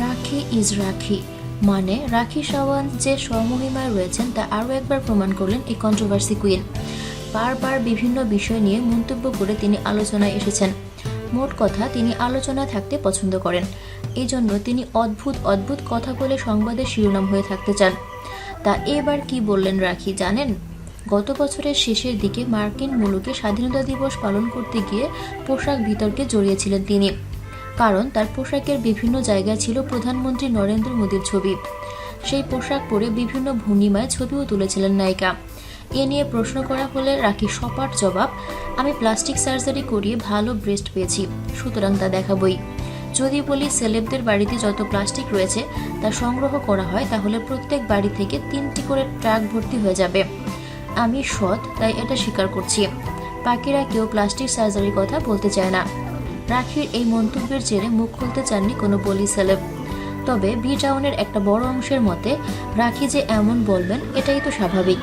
রাখি ইজ রাখি মানে রাখি সাওয়ান্ত যে স্বমহিমায় রয়েছেন, তা আরও একবার প্রমাণ করলেন এই কন্ট্রোভার্সি কুইন বারবার বিভিন্ন বিষয় নিয়ে মন্তব্য করে তিনি আলোচনায় এসেছেন। মোট কথা, তিনি আলোচনায় থাকতে পছন্দ করেন। এই জন্য তিনি অদ্ভুত অদ্ভুত কথা বলে সংবাদের শিরোনাম হয়ে থাকতে চান। তা এবার কি বললেন রাখি, জানেন? গত বছরের শেষের দিকে মার্কিন মুলুকে স্বাধীনতা দিবস পালন করতে গিয়ে পোশাক বিতর্কে জড়িয়েছিলেন তিনি। কারণ তার পোশাকের বিভিন্ন জায়গায় ছিল প্রধানমন্ত্রী নরেন্দ্র মোদীর ছবি। সেই পোশাক পরে বিভিন্ন ভঙ্গিমায় ছবিও তুলেছিলেন নায়িকা। এ নিয়ে প্রশ্ন করা হলে রাখি সপাট জবাব, আমি প্লাস্টিক সার্জারি করিয়ে ভালো ব্রেস্ট পেয়েছি, সুতরাং তা দেখাবই। যদি বলি সেলেবদের বাড়িতে যত প্লাস্টিক রয়েছে তা সংগ্রহ করা হয়, তাহলে প্রত্যেক বাড়ি থেকে তিনটি করে ট্রাক ভর্তি হয়ে যাবে। আমি সৎ, তাই এটা স্বীকার করছি। বাকিরা কেউ প্লাস্টিক সার্জারির কথা বলতে চায় না। রাখির এই মন্তব্যের জেরে মুখ খুলতে চাননি কোনো বলি সেলেব। তবে বি টাউনের একটা বড় অংশের মতে, রাখি যে এমন বলবেন, এটাই তো স্বাভাবিক।